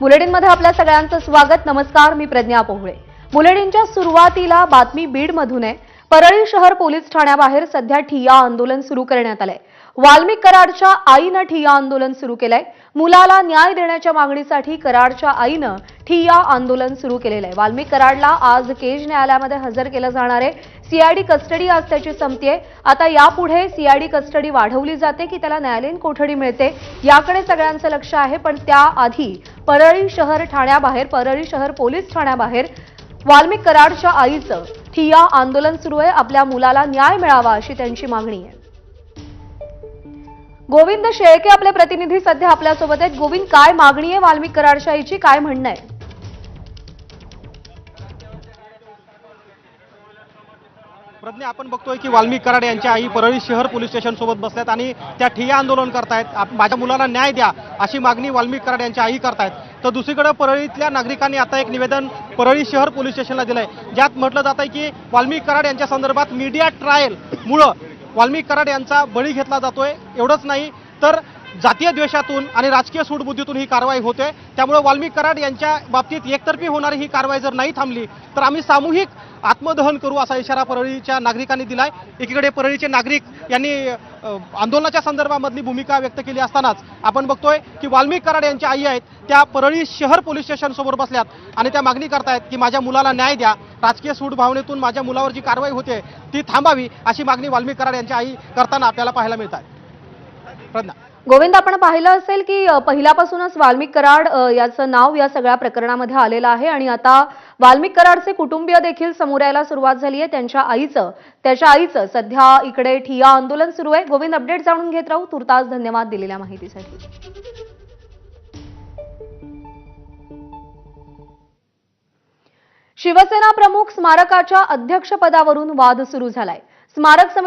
बुलेटिनमध्ये आपल्या सगळ्यांचं स्वागत. नमस्कार मी प्रज्ञा पोहळे. बुलेटिनच्या सुरुवातीला बातमी बीडमधून आहे. परळी शहर पोलीस ठाण्याबाहेर सध्या ठिय्या आंदोलन सुरू करण्यात आलंय. वाल्मिक कराडच्या आईनं ठिय्या आंदोलन सुरू केलंय. मुलाला न्याय देण्याच्या मागणीसाठी कराडच्या आईनं ठिय्या आंदोलन सुरू केलेलं आहे. वाल्मिक कराडला आज केज न्यायालयामध्ये हजर केलं जाणार आहे. सीआयडी कस्टडी आज त्याची संपतीये. आता यापुढे सीआयडी कस्टडी वाढवली जाते की त्याला न्यायालयीन कोठडी मिळते याकडे सगळ्यांचं लक्ष आहे. पण त्याआधी परळी शहर ठाण्याबाहेर परळी शहर पोलीस ठाण्याबाहेर वाल्मिक कराडच्या आईचं ठिया आंदोलन सुरू आहे. आपल्या मुलाला न्याय मिळावा अशी त्यांची मागणी आहे. गोविंद शेळके आपले प्रतिनिधी सध्या आपल्यासोबत आहेत. गोविंद काय मागणी आहे वाल्मिक कराडच्या आईची? काय म्हणणं आहे? प्रज्ञा आपण बघतोय की वाल्मिक कराड यांच्या आई परळी शहर पोलीस स्टेशन सोबत बसल्यात आणि त्या ठिय्या आंदोलन करतायत. माझ्या मुलाला न्याय द्या अशी मागणी वाल्मिक कराड यांच्या आई करतायत. तर दुसरीकडे परळीतल्या नागरिकांनी आता एक निवेदन परळी शहर पोलीस स्टेशनला दिलंय. ज्यात म्हटलं जात आहे की वाल्मिक कराड यांच्या संदर्भात मीडिया ट्रायल मुळं वाल्मिक कराड यांचा बळी घेतला जातोय. एवढंच नाही. तर जातीय द्वेषातून आणि राजकीय सूडबुद्धीतून ही कारवाई होते. त्यामुळे वाल्मिक कराड यांच्या बाबतीत एकतर्फी होणारी ही कारवाई जर नाही थांबली तर आम्ही सामूहिक आत्मदहन करू असा इशारा परळीच्या नागरिकांनी दिलाय. एकीकडे परळीचे नागरिक यांनी आंदोलनाच्या संदर्भामधली भूमिका व्यक्त केली असतानाच आपण बघतोय की वाल्मिक कराड यांच्या आई आहेत त्या परळी शहर पोलीस स्टेशन समोर बसल्यात आणि त्या मागणी करतायत की माझ्या मुलाला न्याय द्या. राजकीय सूड भावनेतून माझ्या मुलावर जी कारवाई होते ती थांबावी अशी मागणी वाल्मिक कराड यांच्या आई करताना आपल्याला पाहायला मिळत आहे प्रज्ञा. गोविंद आपण पाहिलं असेल की पहिल्यापासूनच वाल्मिक कराड याचं नाव या सगळ्या प्रकरणामध्ये आलेलं आहे आणि आता वाल्मिक कराडचे कुटुंबीय देखील समोर यायला सुरुवात झाली आहे. त्यांच्या आईचं त्याच्या आईचं सध्या इकडे ठिया आंदोलन सुरू आहे. गोविंद अपडेट जाणून घेत राहू. तुर्तास धन्यवाद दिलेल्या माहितीसाठी. शिवसेना प्रमुख स्मारकाच्या अध्यक्षपदावरून वाद सुरू झालाय. स्मारक समिती